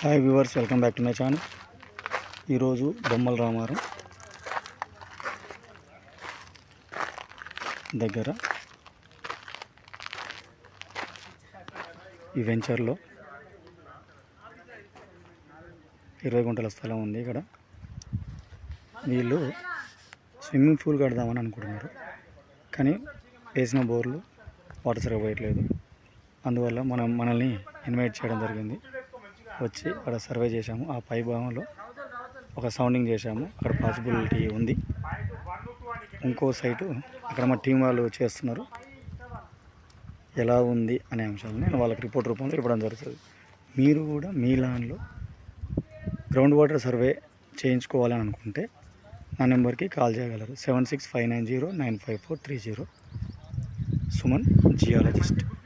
Hi viewers welcome back to my channel ఈరోజు బొమ్మల రామారం దగ్గర ఈ వెంచర్లో ఇరవై గుంటల స్థలం ఉంది ఇక్కడ. వీళ్ళు స్విమ్మింగ్ పూల్ కడదామని అనుకుంటున్నారు. కానీ వేసిన బోర్లు వాటర్ సరిగా పోయట్లేదు. అందువల్ల మనం మనల్ని ఇన్వైట్ చేయడం జరిగింది. వచ్చి అక్కడ సర్వే చేశాము. ఆ పై భాగంలో ఒక సౌండింగ్ చేశాము. అక్కడ పాసిబిలిటీ ఉంది. ఇంకో సైటు అక్కడ మా టీం వాళ్ళు చేస్తున్నారు. ఎలా ఉంది అనే అంశాలను నేను వాళ్ళకి రిపోర్ట్ రూపంలో ఇవ్వడం జరుగుతుంది. మీరు కూడా మీ ల్యాండ్లో గ్రౌండ్ వాటర్ సర్వే చేయించుకోవాలని అనుకుంటే నా నెంబర్కి కాల్ చేయగలరు. Seven six five nine zero nine five four three zero. Suman geologist.